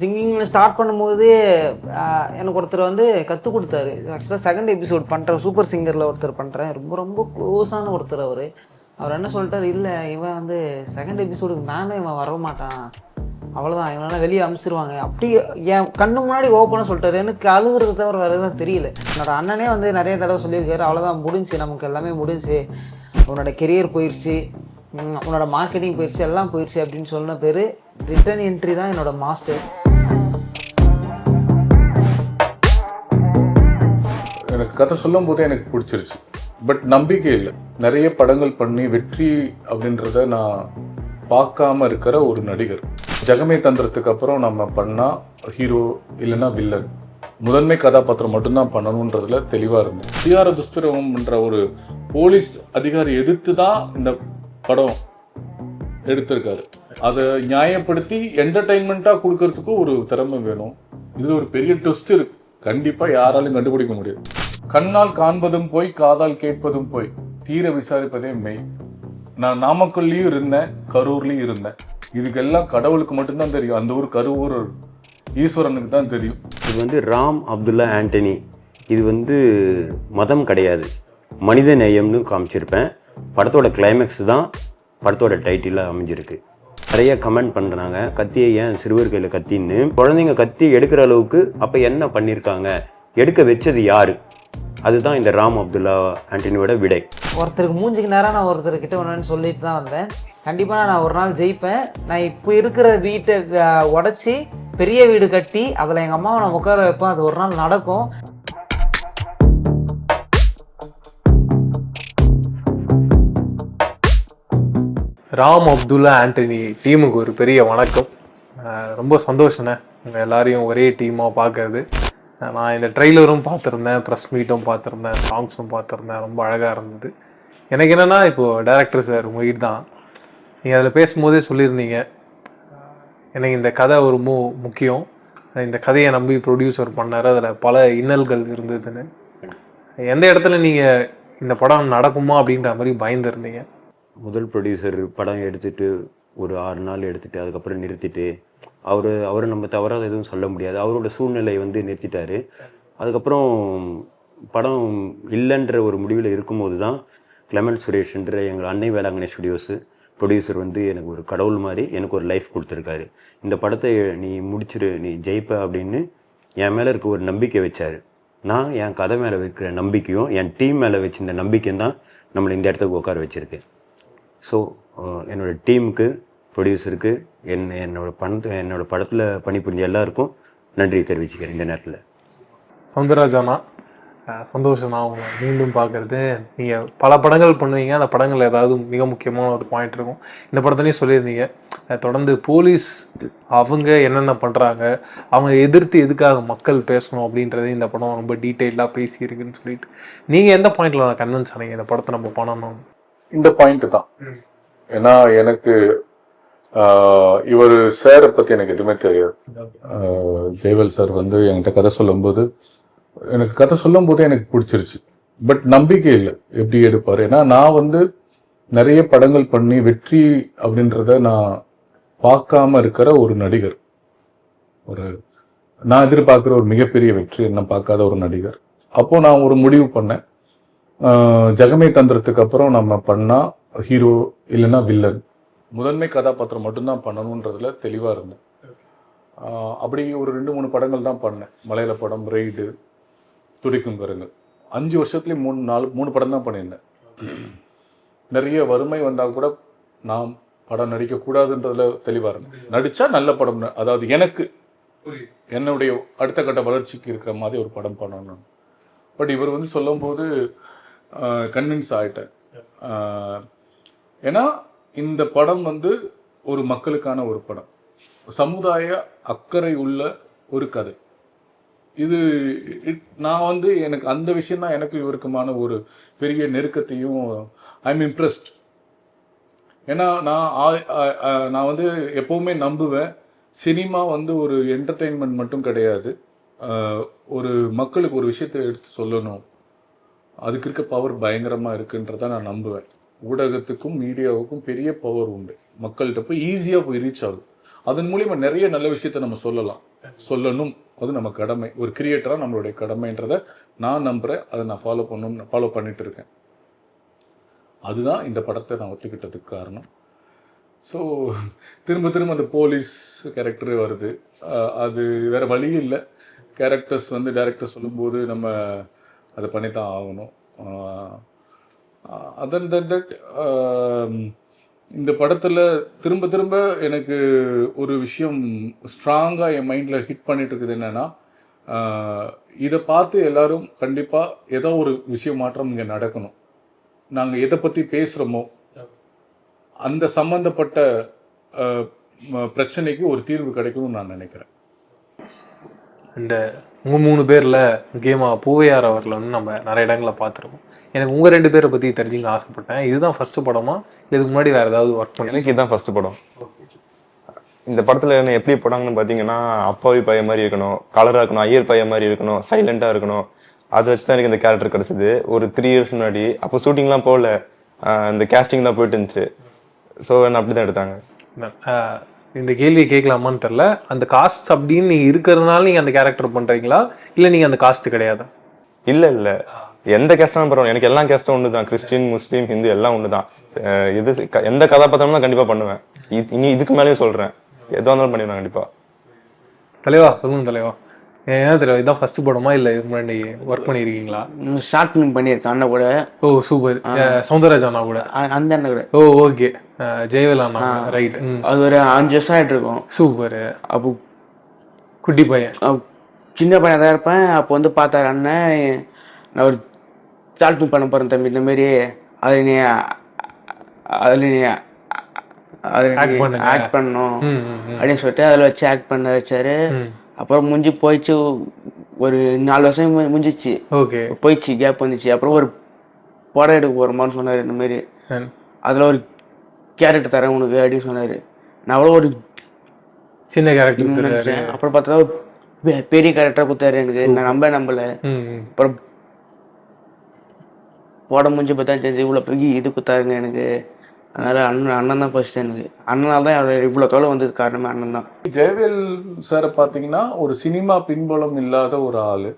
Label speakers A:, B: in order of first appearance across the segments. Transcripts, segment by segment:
A: Singing start பண்ணும்போது எனக்கு ஒருத்தர் வந்து கற்றுக் கொடுத்தாரு. ஆக்சுவலாக செகண்ட் எபிசோட் பண்ணுற சூப்பர் சிங்கரில் ஒருத்தர் பண்ணுறேன் ரொம்ப ரொம்ப க்ளோஸான ஒருத்தர் அவர். அவர் என்ன சொல்லிட்டாரு இல்லை இவன் வந்து செகண்ட் எபிசோடுக்கு மேலே இவன் வர மாட்டான். அவ்வளோதான் இவனால் வெளியே அமிச்சிருவாங்க அப்படி என் கண்ணு முன்னாடி ஓப்பனாக சொல்லிட்டாரு. எனக்கு அழுகுறது தவிர வேறு எதுவும் தெரியல. என்னோட அண்ணனே வந்து நிறைய தடவை சொல்லியிருக்காரு. அவ்வளோதான் முடிஞ்சு. நமக்கு எல்லாமே முடிஞ்சு. உன்னோட கெரியர் போயிடுச்சு உன்னோட மார்க்கெட்டிங் போயிடுச்சு எல்லாம் போயிடுச்சு அப்படின்னு சொன்ன பேர் ரிட்டர்ன் என்ட்ரி தான் என்னோட மாஸ்டர்
B: எனக்கு கதை சொல்லும் போதே எனக்கு பிடிச்சிருச்சு. பட் நம்பிக்கை இல்லை. நிறைய படங்கள் பண்ணி வெற்றி அப்படின்றத நான் பார்க்காம இருக்கிற ஒரு நடிகர். ஜெகமே தந்திரத்துக்கு அப்புறம் நம்ம பண்ணால் ஹீரோ இல்லைன்னா வில்லன் முதன்மை கதாபாத்திரம் மட்டும்தான் பண்ணணுன்றதுல தெளிவாக இருந்தேன். அதிகார துஷ்பிரயோகம்ன்ற ஒரு போலீஸ் அதிகாரி எதிர்த்து தான் இந்த படம் எடுத்திருக்காரு. அதை நியாயப்படுத்தி என்டர்டைன்மெண்ட்டாக கொடுக்கறதுக்கும் ஒரு திறமை வேணும். இது ஒரு பெரிய ட்விஸ்ட் இருக்கு. கண்டிப்பாக யாராலும் கண்டுபிடிக்க முடியாது கண்ணால் காண்பதும் போய் காதால் கேட்பதும் போய். தீர விசாரிப்பதே மெய். நான் நாமக்கல்லையும் இருந்தேன் கரூர்லேயும் இருந்தேன். இதுக்கெல்லாம் கடவுளுக்கு மட்டும்தான் தெரியும். அந்த ஊர் கரூர் ஈஸ்வரனுக்கு தான் தெரியும்.
C: இது வந்து ராம் அப்துல்லா ஆண்டனி. இது வந்து மதம் கிடையாது. மனித நேயம்னு காமிச்சிருப்பேன். படத்தோட கிளைமேக்ஸ் தான் படத்தோட டைட்டிலாக அமைஞ்சிருக்கு. நிறைய கமெண்ட் பண்ணுறாங்க கத்தியை ஏன் சிறுவர் கையில் கத்தின்னு. குழந்தைங்க கத்தி எடுக்கிற அளவுக்கு அப்போ என்ன பண்ணியிருக்காங்க எடுக்க வச்சது யார்? அதுதான் இந்த ராம் அப்துல்லா ஆண்டனியோட விடை.
A: ஒருத்தருக்கு மூஞ்சிக்கு நேரம் நான் ஒருத்தர்கிட்ட ஒன்றுன்னு சொல்லிட்டு தான் வந்தேன். கண்டிப்பாக நான் ஒரு நாள் ஜெயிப்பேன். நான் இப்போ இருக்கிற வீட்டை உடச்சி பெரிய வீடு கட்டி அதில் எங்கள் அம்மாவை நான் உட்கார வைப்பேன். அது ஒரு நாள் நடக்கும்.
D: ராம் அப்துல்லா ஆண்டனி டீமுக்கு ஒரு பெரிய வணக்கம். ரொம்ப சந்தோஷண்ணே எல்லாரையும் ஒரே டீமாக பார்க்கறது. நான் இந்த ட்ரெய்லரும் பார்த்துருந்தேன் ப்ரெஸ் மீட்டும் பார்த்துருந்தேன் சாங்ஸும் பார்த்துருந்தேன் ரொம்ப அழகாக இருந்தது. எனக்கு என்னென்னா இப்போது டேரக்டர் சார் உங்ககிட்ட தான். நீங்கள் அதில் பேசும்போதே சொல்லியிருந்தீங்க. எனக்கு இந்த கதை ஒரு மு முக்கியம். இந்த கதையை நம்பி ப்ரொடியூசர் பண்ணார். அதில் பல இன்னல்கள் இருந்ததுன்னு. எந்த இடத்துல நீங்கள் இந்த படம் நடக்குமா அப்படின்ற மாதிரி பயந்துருந்தீங்க?
C: முதல் ப்ரொடியூசர் படம் எடுத்துகிட்டு ஒரு ஆறு நாள் எடுத்துகிட்டு அதுக்கப்புறம் நிறுத்திட்டு அவர் அவரை நம்ம தவறாக எதுவும் சொல்ல முடியாது. அவரோட சூழ்நிலையை வந்து நிறுத்திட்டாரு. அதுக்கப்புறம் படம் இல்லைன்ற ஒரு முடிவில் இருக்கும்போது தான் கிளமெண்ட் சுரேஷ்ன்ற எங்கள் அன்னை வேளாங்கண்ணி ஸ்டுடியோஸு ப்ரொடியூசர் வந்து எனக்கு ஒரு கடவுள் மாதிரி எனக்கு ஒரு லைஃப் கொடுத்துருக்காரு. இந்த படத்தை நீ முடிச்சிரு நீ ஜெயிப்ப அப்படின்னு என் மேலே இருக்க ஒரு நம்பிக்கை வச்சார். நான் என் கதை மேலே வைக்கிற நம்பிக்கையும் என் டீம் மேலே வச்சிருந்த நம்பிக்கையும் தான் நம்மளை இந்த இடத்துக்கு உட்கார வச்சுருக்கு. ஸோ என்னோட டீமுக்கு ப்ரொடியூசருக்கு என் என்னோட பணத்தை என்னோட படத்தில் பணிபுரிஞ்ச எல்லாருக்கும் நன்றி தெரிவிச்சுக்கிறேன் இந்த நேரத்தில்.
D: சவுந்தரராஜானா அஹ் சந்தோஷம் நான் உங்களை மீண்டும் பார்க்கறது. நீங்கள் பல படங்கள் பண்ணுவீங்க. அந்த படங்கள் ஏதாவது மிக முக்கியமான ஒரு பாயிண்ட் இருக்கும். இந்த படத்துலையும் சொல்லியிருந்தீங்க. தொடர்ந்து போலீஸ் அவங்க என்னென்ன பண்ணுறாங்க அவங்க எதிர்த்து எதுக்காக மக்கள் பேசணும் அப்படின்றத இந்த படம் ரொம்ப டீட்டெயிலாக பேசியிருக்குன்னு சொல்லிட்டு. நீங்கள் எந்த பாயிண்டில் நான் கன்வின்ஸ் ஆனீங்க? இந்த படத்தை நம்ம பண்ணணும்.
B: இந்த பாயிண்ட் தான். ஏன்னா எனக்கு இவர் சாரை பற்றி எனக்கு எதுவுமே தெரியாது. ஜெய்வல் சார் வந்து என்கிட்ட கதை சொல்லும்போது எனக்கு கதை சொல்லும் போதே எனக்கு பிடிச்சிருச்சு. பட் நம்பிக்கை இல்லை எப்படி எடுப்பார்? ஏன்னா நான் வந்து நிறைய படங்கள் பண்ணி வெற்றி அப்படின்றத நான் பார்க்காம இருக்கிற ஒரு நடிகர். ஒரு நான் எதிர்பார்க்குற ஒரு மிகப்பெரிய வெற்றி என்ன பார்க்காத ஒரு நடிகர். அப்போ நான் ஒரு முடிவு பண்ணேன். ஆஹ் ஜெகமே தந்திரத்துக்கு அப்புறம் நம்ம பண்ணால் ஹீரோ இல்லைன்னா வில்லன். முதன்மை கதாபாத்திரம் மட்டும்தான் பண்ணணுன்றதுல தெளிவா இருந்தேன். அப்படி ஒரு ரெண்டு மூணு படங்கள் தான் பண்ணேன். மலையாள படம் ரெய்டு துடிக்கும் கருங்கள் அஞ்சு வருஷத்துலேயே மூணு நாலு மூணு படம் தான் பண்ணியிருந்தேன். நிறைய வறுமை வந்தால் கூட நாம் படம் நடிக்கக்கூடாதுன்றதுல தெளிவாக இருந்தேன். நடிச்சா நல்ல படம். அதாவது எனக்கு என்னுடைய அடுத்த கட்ட வளர்ச்சிக்கு இருக்கிற மாதிரி ஒரு படம் பண்ணணும். பட் இவர் வந்து சொல்லும்போது கன்வின்ஸ் ஆயிட்டேன். ஆஹ் ஏன்னா இந்த படம் வந்து ஒரு மக்களுக்கான ஒரு படம். சமுதாய அக்கறை உள்ள ஒரு கதை. இது நான் வந்து எனக்கு அந்த விஷயம் தான் எனக்கு இவருக்குமான ஒரு பெரிய நெருக்கத்தையும் ஐ எம் இம்ப்ரெஸ்ட் ஏன்னா நான் நான் வந்து எப்போவுமே நம்புவேன் சினிமா வந்து ஒரு என்டர்டெயின்மெண்ட் மட்டும் கிடையாது. ஒரு மக்களுக்கு ஒரு விஷயத்தை எடுத்து சொல்லணும். அதுக்கு இருக்க பவர் பயங்கரமாக இருக்குன்றத நான் நம்புவேன். ஊடகத்துக்கும் மீடியாவுக்கும் பெரிய பவர் உண்டு. மக்கள்கிட்ட போய் ஈஸியாக போய் ரீச் ஆகுது அதன் மூலியமாக நிறைய நல்ல விஷயத்த நம்ம சொல்லலாம். சொல்லணும். அது நம்ம கடமை. ஒரு கிரியேட்டராக நம்மளுடைய கடமைன்றதை நான் நம்புகிறேன் அதை நான் ஃபாலோ பண்ணணும் ஃபாலோ பண்ணிட்டு இருக்கேன். அதுதான் இந்த படத்தை நான் ஒத்துக்கிட்டதுக்கு காரணம். ஸோ திரும்ப திரும்ப அந்த போலீஸ் கேரக்டர் வருது. அது வேறு வழி இல்லை. கேரக்டர்ஸ் வந்து டேரக்டர் சொல்லும்போது நம்ம அதை பண்ணித்தான் ஆகணும். அதன் தட் தட் இந்த படத்தில் திரும்ப திரும்ப எனக்கு ஒரு விஷயம் ஸ்ட்ராங்காக என் மைண்டில் ஹிட் பண்ணிட்டு இருக்குது என்னென்னா இதை பார்த்து எல்லாரும் கண்டிப்பாக ஏதோ ஒரு விஷயம் மாற்றம் இங்கே நடக்கணும். நாங்கள் எதை பற்றி பேசுகிறோமோ அந்த சம்பந்தப்பட்ட அஹ், ம- பிரச்சனைக்கு ஒரு தீர்வு கிடைக்கும்னு நான் நினைக்கிறேன்.
D: அண்ட் உங்க மூணு பேர்ல முக்கியமாக பூவையார் அவர்களை வந்து நம்ம நிறைய இடங்களில் பார்த்துருக்கோம். எனக்கு உங்க ரெண்டு பேரை பத்தி தெரிஞ்சுக்க ஆசைப்பட்டேன். இதுதான் ஃபர்ஸ்ட் படமா? இதுக்கு முன்னாடி வேற ஏதாவது ஒர்க் பண்ணி
E: எனக்கு இதுதான் ஃபர்ஸ்ட் படம். இந்த படத்துல என்ன எப்படி போட்டாங்கன்னு பாத்தீங்கன்னா அப்பாவி பையன் மாதிரி இருக்கணும் கலரா இருக்கணும் ஐயர் பையன் மாதிரி இருக்கணும் சைலண்டா இருக்கணும். அதை வச்சு தான் எனக்கு இந்த கேரக்டர் கிடைச்சது. ஒரு த்ரீ இயர்ஸ் முன்னாடி அப்போ ஷூட்டிங்லாம் போகல. இந்த கேஸ்டிங் தான் போயிட்டு இருந்துச்சு. ஸோ என்ன அப்படி தான் எடுத்தாங்க
D: இந்த கேள்வியை கேட்கலாமான்னு தெரில அந்த காஸ்ட் அப்படின்னு நீங்க இருக்கிறதுனால நீங்க அந்த கேரக்டர் பண்றீங்களா? இல்ல நீங்க அந்த காஸ்ட் கிடையாது?
E: இல்ல இல்ல. எந்த கேஸ்டாலும் பரவாயில்ல. எனக்கு எல்லா கேஸ்டும் ஒன்று தான் கிறிஸ்டின் முஸ்லீம் ஹிந்து எல்லாம் ஒன்று தான் இது க- எந்த கதாபாத்திரமும் கண்டிப்பா பண்ணுவேன். இனி இதுக்கு மேலேயும் சொல்றேன். எதுவாக இருந்தாலும் பண்ணிடுவேன் கண்டிப்பா.
D: தலைவா சொல்லுங்க தலைவா. ஏன் தலைவா? இதுதான் ஃபர்ஸ்ட் படமா இல்ல இதுக்கு முன்னாடி ஒர்க் பண்ணியிருக்கீங்களா
F: ஷார்ட் ஃபிலிம் பண்ணியிருக்கேன் அண்ணா கூட.
D: ஓ சூப்பர் சௌந்தரராஜ் அண்ணா கூட.
F: அந்த அண்ணா கூட.
D: ஓ ஓகே ஜெயவேல் அண்ணா ரைட் ம்.
F: அது ஒரு அஞ்சு வருஷம் ஆயிட்டு இருக்கும்.
D: சூப்பர்
F: அப்போ
D: குட்டி பையன்.
F: சின்ன பையன் தான் இருப்பேன். அப்போ வந்து பார்த்தாரு அண்ணன். நான் ஒரு ஃபிலிம் பண்ண போகிறேன் தம்பி. இந்த மாதிரி அதில் நீ அதில் நீ அதில். ஆக்ட் பண்ணணும். அப்படின்னு சொல்லிட்டு அதில் வச்சு ஆக்ட் பண்ண வச்சாரு. அப்புறம் முடிஞ்சு போயிடுச்சு ஒரு நாலு வருஷம் முடிஞ்சிச்சு
D: ஓகே.
F: போயிடுச்சு கேப் வந்துச்சு. அப்புறம் ஒரு படம் எடுக்க போகிறோமான்னு சொன்னார் இந்த மாதிரி அதில் ஒரு கேரக்டர் தரேன் உனக்கு அப்படின்னு சொன்னார். நான் அவ்வளோ ஒரு
D: சின்ன கேரக்டர்
F: நினைச்சேன். அப்புறம் பார்த்தா பெரிய கேரக்டர் கொடுத்தாரு எனக்கு. நான் நம்ப நம்பல. அப்புறம் போட முடிஞ்சு பார்த்தா தெரிஞ்சு இவ்வளோ பெரிய இது கொடுத்தாருங்க எனக்கு. அதனால் அண்ணன் அண்ணன் தான் ஃபர்ஸ்ட் எனக்கு. அண்ணனால் தான் அவர் இவ்வளோ தொலை வந்தது காரணமே அண்ணன் தான்.
B: ஜெயவேல் சாரை பார்த்தீங்கன்னா ஒரு சினிமா பின்புலம் இல்லாத ஒரு ஆள்.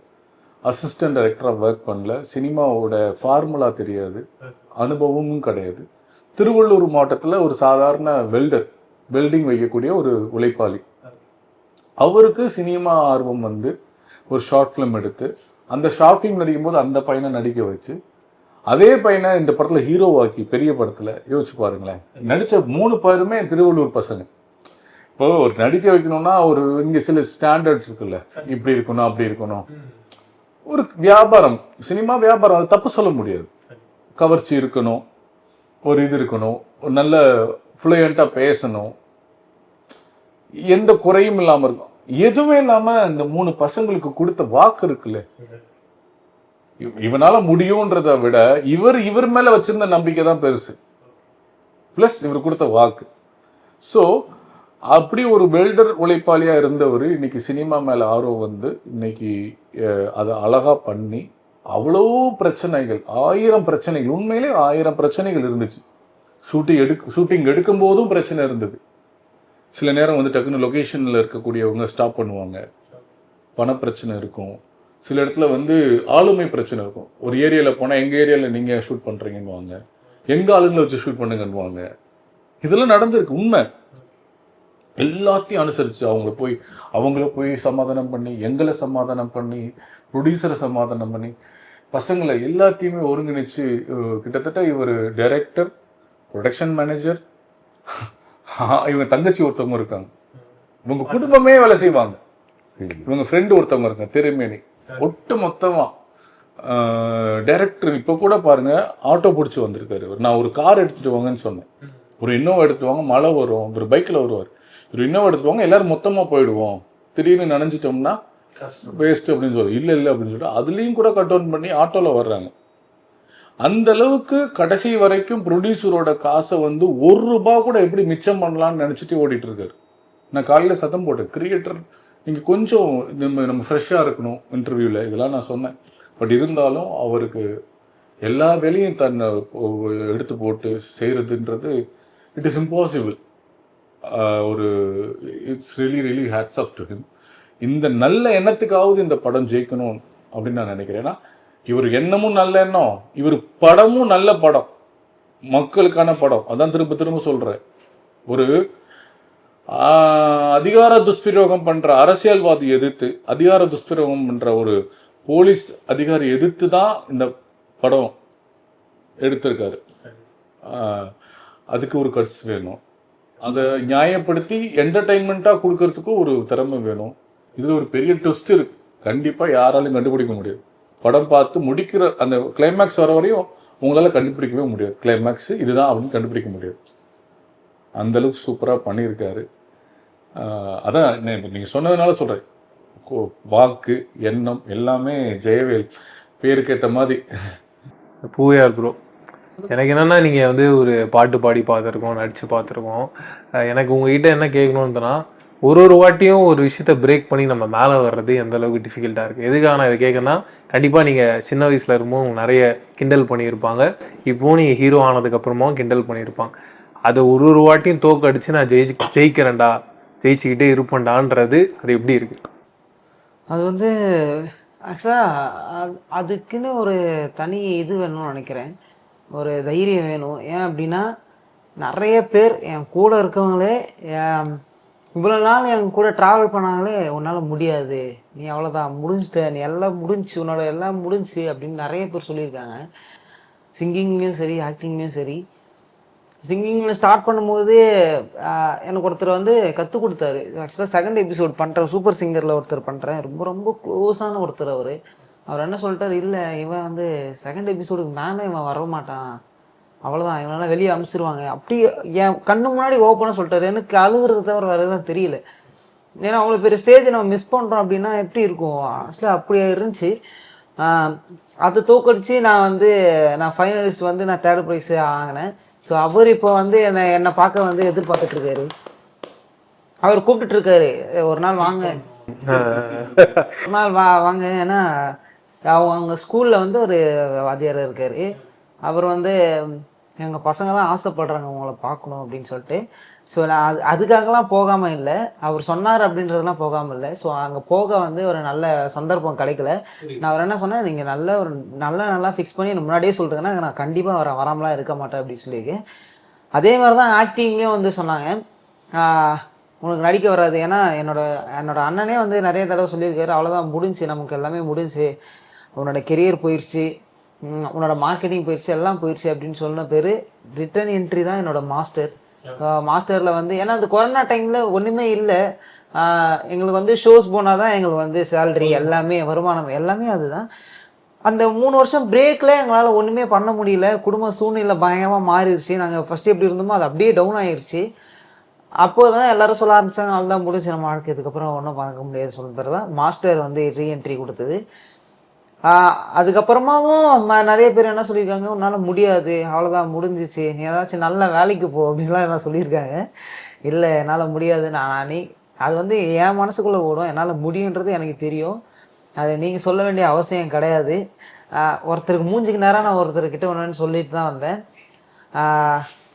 B: அசிஸ்டன்ட் டைரக்டராக ஒர்க் பண்ணல. சினிமாவோட ஃபார்முலா தெரியாது. அனுபவமும் கிடையாது. திருவள்ளூர் மாவட்டத்தில் ஒரு சாதாரண வெல்டர் வெல்டிங் வைக்கக்கூடிய ஒரு உழைப்பாளி. அவருக்கு சினிமா ஆர்வம் வந்து ஒரு ஷார்ட் ஃபிலிம் எடுத்து அந்த ஷார்ட் ஃபிலிம் நடிக்கும்போது அந்த பையனை நடிக்க வச்சு அதே பையனை இந்த படத்தில் ஹீரோவாக்கி பெரிய படத்தில் யோசிச்சு பாருங்களேன். நடித்த மூணு பேருமே திருவள்ளூர் பசங்க. இப்போ ஒரு நடிக்க வைக்கணும்னா ஒரு இங்கே சில ஸ்டாண்டர்ட்ஸ் இருக்குல்ல. இப்படி இருக்கணும் அப்படி இருக்கணும். ஒரு வியாபாரம் சினிமா வியாபாரம் அது தப்பு சொல்ல முடியாது. கவர்ச்சி இருக்கணும் ஒரு இது இருக்கணும் ஒரு நல்ல ஃப்ளூயண்ட்டாக பேசணும். எந்த குறையும் இல்லாமல் இருக்கும் எதுவுமே இல்லாமல் இந்த மூணு பசங்களுக்கு கொடுத்த வாக்கு இருக்குல்ல. இவனால முடியும்ன்றதை விட இவர் இவர் மேல வச்சிருந்த நம்பிக்கை தான் பெருசு. ப்ளஸ் இவர் கொடுத்த வாக்கு. ஸோ அப்படி ஒரு வெல்டர் உழைப்பாளியா இருந்தவர் இன்னைக்கு சினிமா மேல ஆர்வம் வந்து இன்னைக்கு அதை அழகா பண்ணி அவ்வளோ பிரச்சனைகள் ஆயிரம் பிரச்சனைகள் உண்மையிலே ஆயிரம் பிரச்சனைகள் இருந்துச்சு. ஷூட்டிங் எடுக்க ஷூட்டிங் எடுக்கும் போதும் பிரச்சனை இருந்தது. சில நேரம் வந்து டக்குன்னு லொக்கேஷனில் இருக்கக்கூடியவங்க ஸ்டாப் பண்ணுவாங்க. பணப்பிரச்சனை இருக்கும். சில இடத்துல வந்து ஆளுமை பிரச்சனை இருக்கும். ஒரு ஏரியாவில் போனால் எங்கள் ஏரியாவில் நீங்கள் ஷூட் பண்ணுறீங்கன்னுவாங்க எங்கள் ஆளுங்களை வச்சு ஷூட் பண்ணுங்கன்னுவாங்க. இதெல்லாம் நடந்திருக்கு உண்மை. எல்லாத்தையும் அனுசரித்து அவங்கள போய் அவங்கள போய் சமாதானம் பண்ணி எங்களை சமாதானம் பண்ணி ப்ரொடியூசரை சமாதானம் பண்ணி பசங்களை எல்லாத்தையுமே ஒருங்கிணைச்சு கிட்டத்தட்ட இவர் டைரக்டர் ப்ரொடக்ஷன் மேனேஜர் இவங்க தங்கச்சி ஒருத்தவங்க இருக்காங்க. இவங்க குடும்பமே வேலை செய்வாங்க. இவங்க ஃப்ரெண்டு ஒருத்தவங்க இருக்காங்க திருமேனி ஒட்டு மொத்தமா டைரக்டர் இப்போ கூட பாருங்க ஆட்டோ பிடிச்சி வந்திருக்காரு. நான் ஒரு கார் எடுத்துட்டு வாங்கன்னு சொன்னேன். ஒரு இன்னோவா எடுத்துட்டு வாங்க மழை வரும். ஒரு பைக்கில் வருவார். ஒரு இன்னோவா எடுத்துட்டு வாங்க எல்லாரும் மொத்தமா போயிடுவோம். திடீர்னு நினைஞ்சிட்டோம்னா வேஸ்ட் அப்படின்னு சொல்லி இல்லை இல்லை அப்படின்னு சொல்லிட்டு அதுலேயும் கூட கட் டவுன் பண்ணி ஆட்டோவில் வர்றாங்க. அந்த அளவுக்கு கடைசி வரைக்கும் ப்ரொடியூசரோட காசை வந்து ஒரு ரூபாய் கூட எப்படி மிச்சம் பண்ணலாம்னு நினச்சிட்டு ஓடிட்டு இருக்காரு. நான் காலையில் சத்தம் போட்டேன். கிரியேட்டர் நீங்கள் கொஞ்சம் நம்ம நம்ம ஃப்ரெஷ்ஷாக இருக்கணும் இன்டர்வியூவில் இதெல்லாம் நான் சொன்னேன். பட் இருந்தாலும் அவருக்கு எல்லா வேலையும் தன்னை எடுத்து போட்டு செய்கிறதுன்றது இட் இஸ் இம்பாசிபிள் ஒரு it's really really hats off to him இந்த நல்ல எண்ணத்துக்காவது இந்த படம் ஜெயிக்கணும் அப்படின்னு நான் நினைக்கிறேன். ஏன்னா இவர் எண்ணமும் நல்ல எண்ணம் இவர் படமும் நல்ல படம். மக்களுக்கான படம். அதான் திரும்ப திரும்ப சொல்கிறேன் ஒரு அதிகார துஷ்பிரயோகம் பண்ற அரசியல்வாதி எதிர்த்து அதிகார துஷ்பிரயோகம் பண்ற ஒரு போலீஸ் அதிகாரி எதிர்த்து தான் இந்த படம் எடுத்திருக்காரு. அதுக்கு ஒரு கட்ஸ் வேணும். அதை நியாயப்படுத்தி என்டர்டைன்மெண்ட்டாக கொடுக்கறதுக்கும் ஒரு திறமை வேணும். இதில் ஒரு பெரிய ட்விஸ்ட் இருக்கு. கண்டிப்பாக யாராலையும் கண்டுபிடிக்க முடியாது. படம் பார்த்து முடிக்கிற அந்த கிளைமேக்ஸ் வர வரையும் உங்களால் கண்டுபிடிக்கவே முடியாது. கிளைமேக்ஸ் இதுதான் அப்படின்னு கண்டுபிடிக்க முடியாது. அந்தளவுக்கு சூப்பராக பண்ணியிருக்காரு. அதான் நீங்கள் சொன்னதுனால சொல்கிறேன் வாக்கு எண்ணம் எல்லாமே ஜெயவேல் பேருக்கு ஏற்ற மாதிரி.
D: பூவையார் ப்ரோ எனக்கு என்னென்னா நீங்கள் வந்து ஒரு பாட்டு பாடி பார்த்துருக்கோம் நடித்து பார்த்துருக்கோம். எனக்கு உங்ககிட்ட என்ன கேட்கணும்னா ஒரு ஒரு வாட்டியும் ஒரு விஷயத்த பிரேக் பண்ணி நம்ம மேலே வர்றது எந்த அளவுக்கு டிஃபிகல்ட்டாக இருக்குது எதுக்காக நான் இதை கேட்கறேன்னா கண்டிப்பாக நீங்கள் சின்ன வயசில் இருக்கும்போது நிறைய கிண்டல் பண்ணியிருப்பாங்க. இப்போவும் நீங்கள் ஹீரோ ஆனதுக்கப்புறமாவும் கிண்டல் பண்ணியிருப்பாங்க. அதை ஒரு ஒரு வாட்டியும் தோக்கடிச்சு நான் ஜெயிச்சு ஜெயிக்கிறேன்டா. ஜெயிச்சுக்கிட்டே இருப்பேன்டான்றது அது எப்படி இருக்குது
A: அது வந்து ஆக்சுவலாக அதுக்குன்னு ஒரு தனி இது வேணும்னு நினைக்கிறேன். ஒரு தைரியம் வேணும். ஏன் அப்படின்னா நிறைய பேர் என் கூட இருக்கவங்களே இவ்வளோ நாள் என் கூட ட்ராவல் பண்ணாங்களே உன்னால் முடியாது. நீ அவ்வளோதான் முடிஞ்சிட்ட. நீ எல்லாம் முடிஞ்சு உன்னோட எல்லாம் முடிஞ்சுச்சு அப்படின்னு நிறைய பேர் சொல்லியிருக்காங்க. சிங்கிங்லேயும் சரி ஆக்டிங்லேயும் சரி. சிங்கிங்கில் ஸ்டார்ட் பண்ணும்போது எனக்கு ஒருத்தர் வந்து கற்றுக் கொடுத்தாரு. ஆக்சுவலாக செகண்ட் எபிசோட் பண்ணுறேன் சூப்பர் சிங்கரில் ஒருத்தர் பண்ணுறேன் ரொம்ப ரொம்ப க்ளோஸான ஒருத்தர் அவர். அவர் என்ன சொல்லிட்டாரு? இல்லை இவன் வந்து செகண்ட் எபிசோடுக்கு மேலே இவன் வர மாட்டான். அவ்வளோதான் இவனால் வெளியே அனுப்பிச்சிருவாங்க. அப்படி என் கண்ணு முன்னாடி ஓப்பனாக சொல்லிட்டாரு. எனக்கு அழுகிறது தவிர வேறு எதுவும் தெரியல. ஏன்னா அவ்வளோ பெரிய ஸ்டேஜை நம்ம மிஸ் பண்ணுறோம் அப்படின்னா எப்படி இருக்கும்? ஆக்சுவலாக அப்படியே இருந்துச்சு. அதை தோக்கடிச்சு நான் வந்து நான் ஃபைனலிஸ்ட் வந்து நான் தேர்ட் ப்ரைஸ் ஆகினேன் ஸோ அவர் இப்போ வந்து என்னை என்னை பார்க்க வந்து எதிர்பார்த்துட்டு இருக்காரு அவர் கூப்பிட்டுட்டு இருக்காரு ஒரு நாள் வாங்க. ஒரு நாள் வா வாங்க. ஏன்னா அவங்க அவங்க ஸ்கூலில் வந்து ஒரு வாத்தியார் இருக்கார். அவர் வந்து எங்கள் பசங்களாம் ஆசைப்படுறாங்க உங்களை பார்க்கணும் அப்படின்னு சொல்லிட்டு ஸோ நான் அது அதுக்காகலாம் போகாமல் இல்லை. அவர் சொன்னார் அப்படின்றதெல்லாம் போகாமல் இல்லை. ஸோ அங்கே போக வந்து ஒரு நல்ல சந்தர்ப்பம் கிடைக்கல. நான் அவர் என்ன சொன்னேன் நீங்கள் நல்ல ஒரு நல்ல நல்லா ஃபிக்ஸ் பண்ணி முன்னாடியே சொல்கிறேன்னா நான் கண்டிப்பாக வர வராமலாம் இருக்க மாட்டேன் அப்படின்னு சொல்லியிருக்கேன் அதே மாதிரி தான் ஆக்டிங்லேயும் வந்து சொன்னாங்க. உனக்கு நடிக்க வராது. ஏன்னா என்னோட என்னோட அண்ணனே வந்து நிறைய தடவை சொல்லியிருக்காரு. அவ்வளோதான் முடிஞ்சு. நமக்கு எல்லாமே முடிஞ்சு. உன்னோட கெரியர் போயிடுச்சு உன்னோட மார்க்கெட்டிங் போயிடுச்சு எல்லாம் போயிடுச்சு அப்படின்னு சொன்ன பேர் ரிட்டர்ன் என்ட்ரி தான் என்னோட மாஸ்டர் ஸோ மாஸ்டரில் வந்து ஏன்னா அந்த கொரோனா டைமில் ஒன்றுமே இல்லை. எங்களுக்கு வந்து ஷோஸ் போனால் தான் எங்களுக்கு வந்து சேல்ரி எல்லாமே வருமானம் எல்லாமே அதுதான். அந்த மூணு வருஷம் பிரேக்கில் எங்களால் ஒன்றுமே பண்ண முடியல. குடும்ப சூழ்நிலை பயங்கரமாக மாறிடுச்சு. நாங்கள் ஃபஸ்ட்டு எப்படி இருந்தோமோ அது அப்படியே டவுன் ஆயிடுச்சு அப்போ தான் எல்லாரும் சொல்ல ஆரம்பிச்சாங்க அதுதான் முடிஞ்சு நம்ம வாழ்க்கை இதுக்கப்புறம் ஒன்றும் பார்க்க முடியாது சொல்ல பேர் தான் மாஸ்டர் வந்து ரீஎன்ட்ரி கொடுத்தது. அதுக்கப்புறமாவும் ம- நிறைய பேர் என்ன சொல்லியிருக்காங்க உன்னால் முடியாது அவ்வளோதான் முடிஞ்சிச்சு. நீ ஏதாச்சும் நல்ல வேலைக்கு போ அப்படின்லாம் எல்லாம் சொல்லியிருக்காங்க. இல்லை என்னால் முடியாது. நான் நீ அது வந்து என் மனசுக்குள்ளே ஓடும். என்னால் முடியுன்றது எனக்கு தெரியும். அது நீங்கள் சொல்ல வேண்டிய அவசியம் கிடையாது. ஒருத்தருக்கு மூஞ்சிக்கு நேரம் நான் ஒருத்தர்கிட்ட ஒன்றுன்னு சொல்லிட்டு தான் வந்தேன்.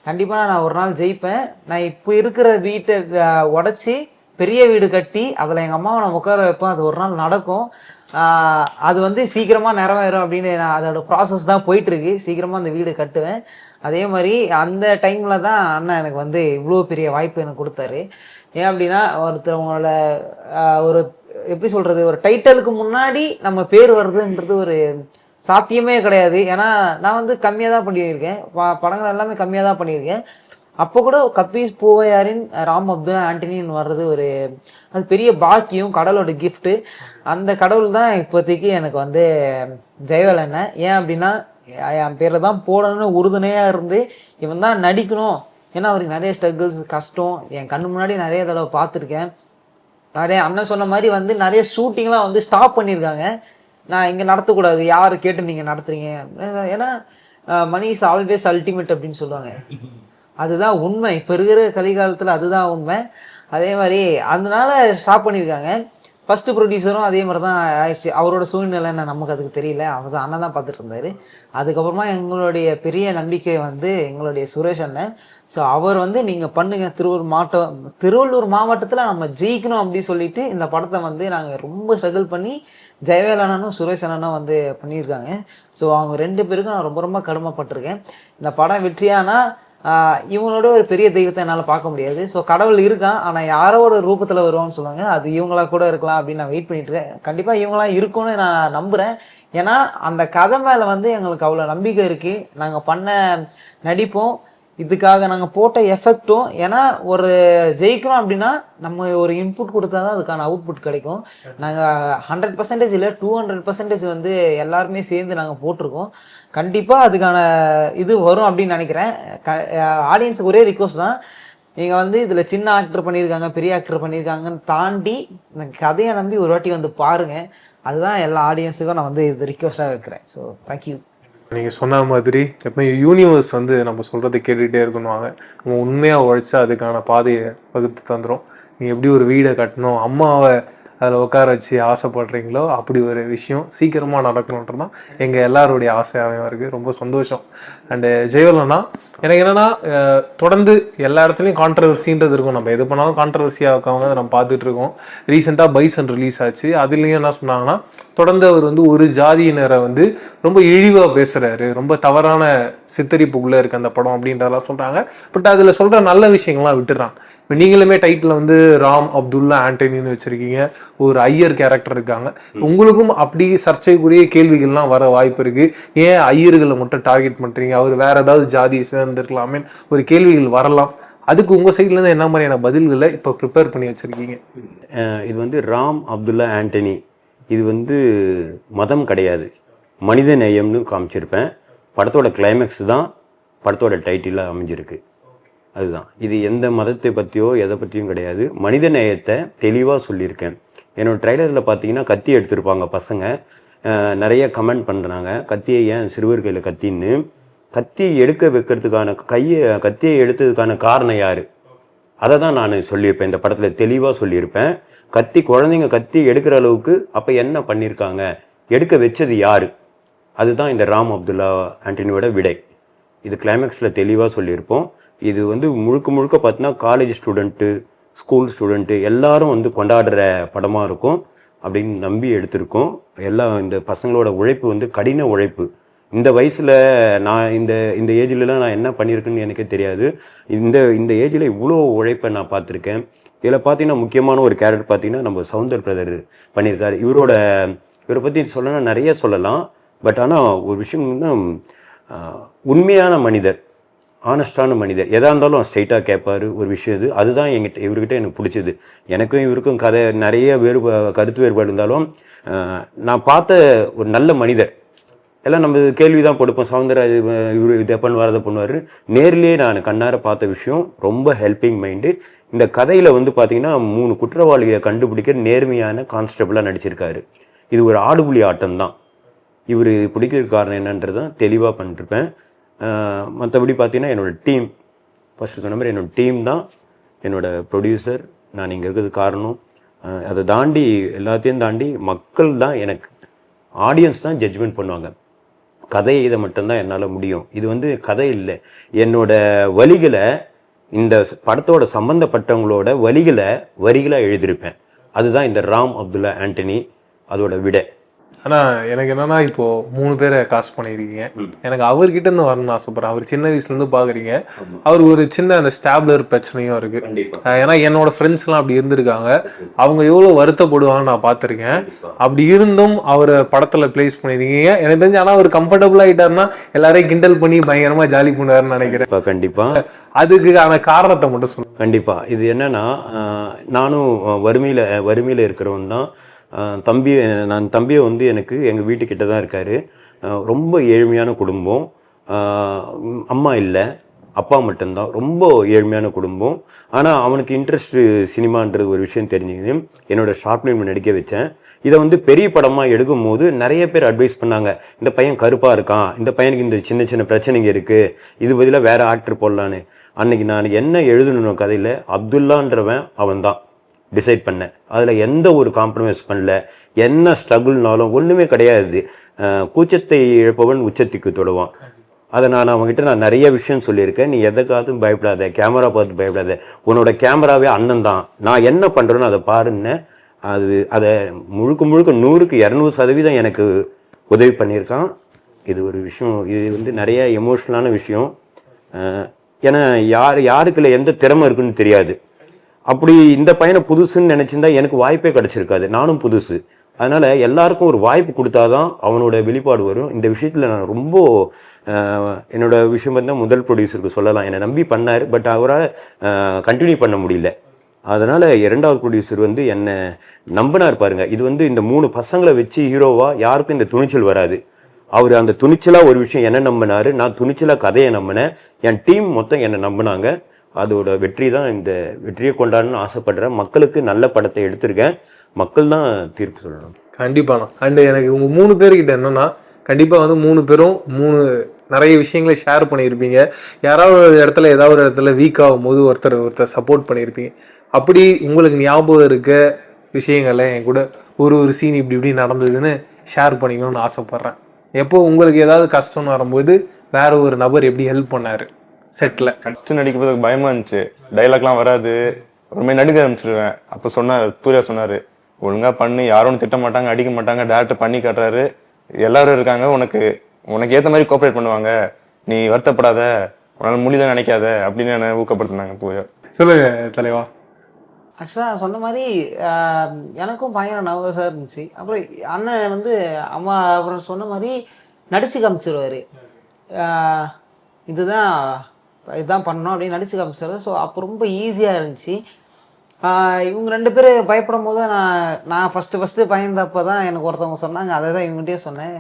A: கண்டிப்பாக நான் ஒரு நாள் ஜெயிப்பேன். நான் இப்போ இருக்கிற வீட்டை உடச்சி பெரிய வீடு கட்டி அதில் எங்கள் அம்மாவை நான் உட்கார வைப்பேன். அது ஒரு நாள் நடக்கும். அது வந்து சீக்கிரமாக நிறைவேறும் அப்படின்னு நான் அதோடய ப்ராசஸ் தான் போயிட்டுருக்கு. சீக்கிரமாக அந்த வீடு கட்டுவேன். அதே மாதிரி அந்த டைமில் தான் அண்ணன் எனக்கு வந்து இவ்வளோ பெரிய வாய்ப்பு எனக்கு கொடுத்தாரு. ஏன் அப்படின்னா ஒருத்தவங்களோட ஆஹ் ஒரு எப்படி சொல்கிறது ஒரு டைட்டலுக்கு முன்னாடி நம்ம பேர் வருதுன்றது ஒரு சாத்தியமே கிடையாது. ஏன்னா நான் வந்து கம்மியாக தான் பண்ணியிருக்கேன். ப- படங்கள் எல்லாமே கம்மியாக தான் பண்ணியிருக்கேன். அப்போ கூட கப்பீஸ் பூவையாரின் ராம் அப்துல்லா ஆண்டனின்னு வர்றது ஒரு அது பெரிய பாக்கியம் கடவுளோட கிஃப்ட்டு அந்த கடவுள் தான் இப்போதைக்கு எனக்கு வந்து ஜெயவேல் ஏன் அப்படின்னா என் பேரில் தான் போடணும்னு உறுதுணையாக இருந்து இவன் தான் நடிக்கணும். ஏன்னா அவருக்கு நிறைய ஸ்ட்ரகிள்ஸ் கஷ்டம். என் கண்ணு முன்னாடி நிறைய தடவை பார்த்துருக்கேன். நிறைய அண்ணன் சொன்ன மாதிரி வந்து நிறைய ஷூட்டிங்லாம் வந்து ஸ்டாப் பண்ணியிருக்காங்க. நான் இங்கே நடத்தக்கூடாது. யார் கேட்டு நீங்கள் நடத்துறீங்க? ஏன்னா மணி இஸ் ஆல்வேஸ் அல்டிமேட் அப்படின்னு சொல்லுவாங்க. அதுதான் உண்மை. இப்போ இருக்கிற கலிகாலத்தில் அதுதான் உண்மை. அதே மாதிரி அதனால ஸ்டாப் பண்ணியிருக்காங்க. ஃபஸ்ட்டு ப்ரொடியூசரும் அதே மாதிரி தான் ஆயிடுச்சு. அவரோட சூழ்நிலை என்ன நமக்கு அதுக்கு தெரியல. அவர் தான் அண்ணன் தான் பார்த்துட்டு இருந்தார். அதுக்கப்புறமா எங்களுடைய பெரிய நம்பிக்கை வந்து எங்களுடைய சுரேஷ் அண்ணன். ஸோ அவர் வந்து நீங்கள் பண்ணுங்க. திருவள்ளூர் மாவட்டம் திருவள்ளூர் மாவட்டத்தில் நம்ம ஜெயிக்கணும் அப்படின்னு சொல்லிட்டு இந்த படத்தை வந்து நாங்கள் ரொம்ப ஸ்ட்ரகிள் பண்ணி ஜெயவேல் அண்ணனும் சுரேஷ் அண்ணனும் வந்து பண்ணியிருக்காங்க. ஸோ அவங்க ரெண்டு பேருக்கும் நான் ரொம்ப ரொம்ப கடமைப்பட்டிருக்கேன். இந்த படம் வெற்றியானால் இவங்களோட ஒரு பெரிய தெய்வத்தை என்னால் பார்க்க முடியாது. ஸோ கடவுள் இருக்கான். ஆனால் யாரோ ஒரு ரூபத்தில் வருவான்னு சொல்லுவாங்க. அது இவங்களா கூட இருக்கலாம் அப்படின்னு நான் வெயிட் பண்ணிட்டு இருக்கேன். கண்டிப்பாக இவங்களாம் இருக்கும்னு நான் நம்புகிறேன் ஏன்னா அந்த கதை மேலே வந்து எங்களுக்கு அவ்வளோ நம்பிக்கை இருக்குது நாங்கள் பண்ண நடிப்போம் இதுக்காக நாங்கள் போட்ட எஃபெக்ட்டும் ஏன்னா ஒரு ஜெயிக்கிறோம் அப்படின்னா நம்ம ஒரு இன்புட் கொடுத்தா தான் அதுக்கான அவுட்புட் கிடைக்கும். நாங்கள் ஹண்ட்ரட் பர்சன்டேஜ் இல்லை டூ ஹண்ட்ரட் பர்சன்டேஜ் வந்து எல்லாருமே சேர்ந்து நாங்கள் போட்டிருக்கோம். கண்டிப்பாக அதுக்கான இது வரும் அப்படின்னு நினைக்கிறேன். க ஆடியன்ஸுக்கு ஒரே ரிக்வஸ்ட் தான். நீங்கள் வந்து இதில் சின்ன ஆக்டர் பண்ணியிருக்காங்க பெரிய ஆக்டர் பண்ணியிருக்காங்கன்னு தாண்டி இந்த கதையை நம்பி ஒரு வாட்டி வந்து பாருங்கள் அதுதான் எல்லா ஆடியன்ஸுக்கும் நான் வந்து இது ரிக்வஸ்ட்டாக வைக்கிறேன். ஸோ தேங்க்யூ
D: நீங்கள் சொன்ன மாதிரி எப்போ யூனிவர்ஸ் வந்து நம்ம சொல்கிறத கேட்டுகிட்டே இருக்கணுவாங்க நம்ம உண்மையாக உழைச்சா அதுக்கான பாதையை வகுத்து தந்துடும் நீங்கள் எப்படி ஒரு வீடை கட்டணும் அம்மாவை அதில் உட்கார வச்சு ஆசைப்படுறீங்களோ அப்படி ஒரு விஷயம் சீக்கிரமாக நடக்கணுன்றது தான் எங்கள் எல்லாருடைய ஆசையாகவும் இருக்குது ரொம்ப சந்தோஷம். அண்டு ஜெயவலனா எனக்கு என்னென்னா தொடர்ந்து எல்லா இடத்துலையும் கான்ட்ரவர்சின்றது இருக்கும். நம்ம எது பண்ணாலும் கான்ட்ரவர்சியாக இருக்கவங்க நம்ம பார்த்துட்டு இருக்கோம். ரீசெண்டாக பைசன் ரிலீஸ் ஆச்சு. அதுலேயும் என்ன சொன்னாங்கன்னா தொடர்ந்து அவர் வந்து ஒரு ஜாதியினரை வந்து ரொம்ப இழிவாக பேசுகிறாரு ரொம்ப தவறான சித்தரிப்புக்குள்ளே இருக்குது அந்த படம் அப்படின்றதெல்லாம் சொல்கிறாங்க பட் அதில் சொல்கிற நல்ல விஷயங்கள்லாம் விட்டுறாங்க இப்போ நீங்களுமே டைட்டில் வந்து ராம் அப்துல்லா ஆண்டனின்னு வச்சுருக்கீங்க. ஒரு ஐயர் கேரக்டர் இருக்காங்க. உங்களுக்கும் அப்படி சர்ச்சைக்குரிய கேள்விகள்லாம் வர வாய்ப்பு இருக்கு. ஏன் ஐயர்களை மட்டும் டார்கெட் பண்ணுறீங்க அவர் வேற ஏதாவது ஜாதியை சேர்ந்துருக்கலாமே ஒரு கேள்விகள் வரலாம். அதுக்கு உங்கள் சைட்லேருந்து என்ன மாதிரியான பதில்களை இப்போ ப்ரிப்பேர் பண்ணி வச்சுருக்கீங்க?
C: இது வந்து ராம் அப்துல்லா ஆண்டனி. இது வந்து மதம் கிடையாது. மனித நேயம்னு காமிச்சிருப்பேன். படத்தோட கிளைமேக்ஸ் தான் படத்தோட டைட்டிலாக அமைஞ்சிருக்கு. அதுதான். இது எந்த மதத்தை பற்றியோ எதை பற்றியும் கிடையாது. மனித நேயத்தை தெளிவாக சொல்லியிருக்கேன். என்னோட ட்ரைலரில் பார்த்தீங்கன்னா கத்தி எடுத்திருப்பாங்க பசங்க. நிறைய கமெண்ட் பண்ணுறாங்க கத்தியை ஏன் சிறுவர் கையில் கத்தின்னு. கத்தியை எடுக்க வைக்கிறதுக்கான கையை கத்தியை எடுத்ததுக்கான காரணம் யார்? அதை தான் நான் சொல்லியிருப்பேன். இந்த படத்தில் தெளிவாக சொல்லியிருப்பேன். கத்தி குழந்தைங்க கத்தி எடுக்கிற அளவுக்கு அப்போ என்ன பண்ணியிருக்காங்க எடுக்க வச்சது யார்? அதுதான் இந்த ராம் அப்துல்லா ஆண்டனியோட விடை. இது கிளைமேக்ஸில் தெளிவாக சொல்லியிருப்போம். இது வந்து முழுக்க முழுக்க பார்த்தீங்கன்னா காலேஜ் ஸ்டூடெண்ட்டு ஸ்கூல் ஸ்டூடெண்ட்டு எல்லாரும் வந்து கொண்டாடுற படமாக இருக்கும் அப்படின்னு நம்பி எடுத்திருக்கோம். எல்லாம் இந்த பசங்களோட உழைப்பு வந்து கடின உழைப்பு. இந்த வயசில் நான் இந்த இந்த ஏஜ்லலாம் நான் என்ன பண்ணியிருக்கேன்னு எனக்கே தெரியாது. இந்த இந்த ஏஜில் இவ்வளோ உழைப்பை நான் பார்த்துருக்கேன். இதில் பார்த்தீங்கன்னா முக்கியமான ஒரு கேரக்டர் பார்த்தீங்கன்னா நம்ம சவுந்தர் பிரதர் பண்ணியிருக்காரு. இவரோட இவரை பற்றி சொல்லணும்னா நிறைய சொல்லலாம். பட் ஆனால் ஒரு விஷயம் உண்மையான மனிதர். ஆனஸ்டான மனிதர். எதாக இருந்தாலும் ஸ்ட்ரைட்டாக கேட்பாரு ஒரு விஷயம் இது. அதுதான் எங்கிட்ட இவர்கிட்ட எனக்கு பிடிச்சது. எனக்கும் இவருக்கும் கதை நிறைய வேறு கருத்து வேறுபாடு இருந்தாலும் நான் பார்த்த ஒரு நல்ல மனிதர். எல்லாம் நம்ம கேள்வி தான் கொடுப்போம் சவுந்தரராஜ் இவர் இதை பண்ணுவார் அதை பண்ணுவார். நேர்லேயே நான் கண்ணார பார்த்த விஷயம் ரொம்ப ஹெல்பிங் மைண்டு இந்த கதையில் வந்து பார்த்தீங்கன்னா மூணு குற்றவாளிகளை கண்டுபிடிக்க நேர்மையான கான்ஸ்டபிளாக நடிச்சிருக்காரு. இது ஒரு ஆடுபுலி ஆட்டம் தான் இவர் பிடிக்கிற காரணம் என்னன்றது தான் தெளிவாக பண்ணிருப்பேன். மற்றபடி பார்த்தீங்கன்னா என்னோடய டீம். ஃபஸ்ட்டு சொன்ன மாதிரி என்னோட டீம் தான். என்னோடய ப்ரொடியூசர் நான் இங்கே இருக்கிறது காரணம். அதை தாண்டி எல்லாத்தையும் தாண்டி மக்கள் தான் எனக்கு ஆடியன்ஸ் தான் ஜட்ஜ்மெண்ட் பண்ணுவாங்க. கதை இதை மட்டும்தான் என்னால் முடியும். இது வந்து கதை இல்லை. என்னோட வழிகளை இந்த படத்தோட சம்மந்தப்பட்டவங்களோட வழிகளை வரிகளாக எழுதியிருப்பேன். அதுதான் இந்த ராம் அப்துல்லா ஆண்டனி அதோட விடை.
D: ஆனால் எனக்கு என்னன்னா இப்போ மூணு பேரை காசு பண்ணியிருக்கீங்க எனக்கு அவர்கிட்ட இருந்து வரணும்னு ஆசைப்படுறேன். அவர் சின்ன வயசுல இருந்து பாக்குறீங்க. அவர் ஒரு சின்ன அந்த ஸ்டாப்லர் பிரச்சனையும் இருக்கு. ஏன்னா என்னோட ஃப்ரெண்ட்ஸ் எல்லாம் அப்படி இருந்திருக்காங்க. அவங்க எவ்வளவு வருத்தப்படுவாங்கன்னு நான் பார்த்திருக்கேன். அப்படி இருந்தும் அவரை படத்துல பிளேஸ் பண்ணிருக்கீங்க. எனக்கு தெரிஞ்சு ஆனா அவர் கம்ஃபர்டபுள் ஆயிட்டாருன்னா எல்லாரையும் கிண்டல் பண்ணி பயங்கரமா ஜாலி பண்ணுவாருன்னு நினைக்கிறேன்.
C: இப்போ கண்டிப்பாக
D: அதுக்கான காரணத்தை மட்டும் சொல்லுங்க.
C: கண்டிப்பாக இது என்னன்னா நானும் வறுமையில் வறுமையில் இருக்கிறவன் தான் தம்பி நான் தம்பியை வந்து எனக்கு எங்கள் வீட்டுக்கிட்ட தான் இருக்கார். ரொம்ப ஏழ்மையான குடும்பம். அம்மா இல்லை அப்பா மட்டும்தான். ரொம்ப ஏழ்மையான குடும்பம். ஆனால் அவனுக்கு இன்ட்ரெஸ்ட் சினிமான்றது ஒரு விஷயம் தெரிஞ்சுக்கிது என்னோடய ஷார்ட் ஃபிலிம் நடிக்க வச்சேன். இதை வந்து பெரிய படமாக எடுக்கும் போது நிறைய பேர் அட்வைஸ் பண்ணாங்க. இந்த பையன் கருப்பாக இருக்கான். இந்த பையனுக்கு இந்த சின்ன சின்ன பிரச்சனைங்க இருக்குது இது பதிலாக வேறு ஆக்டர் போடலான்னு. அன்னைக்கு நான் என்ன எழுதணும் கதையில் அப்துல்லான்றவன் அவன் தான் டிசைட் பண்ணேன் அதில் எந்த ஒரு காம்ப்ரமைஸ் பண்ணல. என்ன ஸ்ட்ரகுள்னாலும் ஒன்றுமே கிடையாது. கூச்சத்தை இழப்பவன் உச்சத்துக்கு தொடுவான். அதை நான் அவங்ககிட்ட நான் நிறைய விஷயம் சொல்லியிருக்கேன். நீ எதுக்காகவும் பயப்படாத. கேமரா பார்த்து பயப்படாத. உன்னோட கேமராவே அண்ணன் தான். நான் என்ன பண்ணுறேன்னு அதை பாருன்னு அது அதை முழுக்க முழுக்க நூறுக்கு இரநூறு சதவீதம் எனக்கு உதவி பண்ணியிருக்கான். இது ஒரு விஷயம். இது வந்து நிறைய எமோஷ்னலான விஷயம். ஏன்னா யார் யாருக்குள்ள எந்த திறமை இருக்குன்னு தெரியாது. அப்படி இந்த பையனை புதுசுன்னு நினச்சிருந்தா எனக்கு வாய்ப்பே கிடச்சிருக்காது. நானும் புதுசு. அதனால் எல்லாருக்கும் ஒரு வாய்ப்பு கொடுத்தாதான் அவனோட வெளிப்பாடு வரும். இந்த விஷயத்தில் நான் ரொம்ப என்னோட விஷயம் வந்து முதல் ப்ரொடியூசருக்கு சொல்லலாம். என்னை நம்பி பண்ணார் பட் அவரால் கண்டினியூ பண்ண முடியல. அதனால் இரண்டாவது ப்ரொடியூசர் வந்து என்னை நம்பினார் பாருங்க. இது வந்து இந்த மூணு பசங்களை வச்சு ஹீரோவாக யாருக்கும் இந்த துணிச்சல் வராது. அவர் அந்த துணிச்சலாக ஒரு விஷயம் என்ன நம்பினாரு. நான் துணிச்சலாக கதையை நம்பினேன். என் டீம் மொத்தம் என்னை நம்பினாங்க. அதோட வெற்றி தான் இந்த வெற்றியை கொண்டாடணும்னு ஆசைப்படுறேன். மக்களுக்கு நல்ல படத்தை எடுத்திருக்கேன். மக்கள் தான் தீர்ப்பு சொல்லணும்.
D: கண்டிப்பாண்ணா. அண்டு எனக்கு உங்கள் மூணு பேர்கிட்ட என்னன்னா கண்டிப்பாக வந்து மூணு பேரும் மூணு நிறைய விஷயங்களை ஷேர் பண்ணியிருப்பீங்க. யாராவது ஒரு இடத்துல ஏதாவது ஒரு இடத்துல வீக் ஆகும் போது ஒருத்தர் ஒருத்தர் சப்போர்ட் பண்ணியிருப்பீங்க. அப்படி உங்களுக்கு ஞாபகம் இருக்க விஷயங்களை என் கூட ஒரு ஒரு சீன் இப்படி இப்படி நடந்ததுன்னு ஷேர் பண்ணிக்கணும்னு ஆசைப்பட்றேன். எப்போ உங்களுக்கு ஏதாவது கஷ்டம்னு வரும்போது வேற ஒரு நபர் எப்படி ஹெல்ப் பண்ணார்? செட்டில்
E: ஃபஸ்ட்டு நடிக்கிறதுக்கு பயமா இருந்துச்சு. டைலாக்லாம் வராது. ஒரு மாதிரி நடுக்க ஆரம்பிச்சிருவேன். அப்போ சொன்னார் சூர்யா சொன்னார். ஒழுங்கா பண்ணு. யாரும் திட்ட மாட்டாங்க அடிக்க மாட்டாங்க. டேரக்டர் பண்ணி காட்டுறாரு. எல்லாரும் இருக்காங்க. உனக்கு உனக்கு ஏற்ற மாதிரி கோஆப்ரேட் பண்ணுவாங்க. நீ வருத்தப்படாத. உன்னால் முடியல நினைக்காத. அப்படின்னு என்னை ஊக்கப்படுத்தினாங்க பூஜா
D: சொல்லுங்க தலைவா.
A: ஆக்சுவலாக சொன்ன மாதிரி எனக்கும் பயங்கர நர்வஸாக இருந்துச்சு. அப்புறம் அண்ணன் வந்து அம்மா அப்புறம் சொன்ன மாதிரி நடிச்சு காமிச்சிருவாரு. இதுதான் இதுதான் பண்ணணும் அப்படின்னு நடிச்சு காமிச்சிருவாரு ஸோ அப்போ ரொம்ப ஈஸியாக இருந்துச்சு. இவங்க ரெண்டு பேர் பயப்படும் போது நான் நான் ஃபஸ்ட்டு ஃபஸ்ட்டு பயந்தப்போ தான் எனக்கு ஒருத்தவங்க சொன்னாங்க. அதை தான் இவங்ககிட்டயே சொன்னேன்.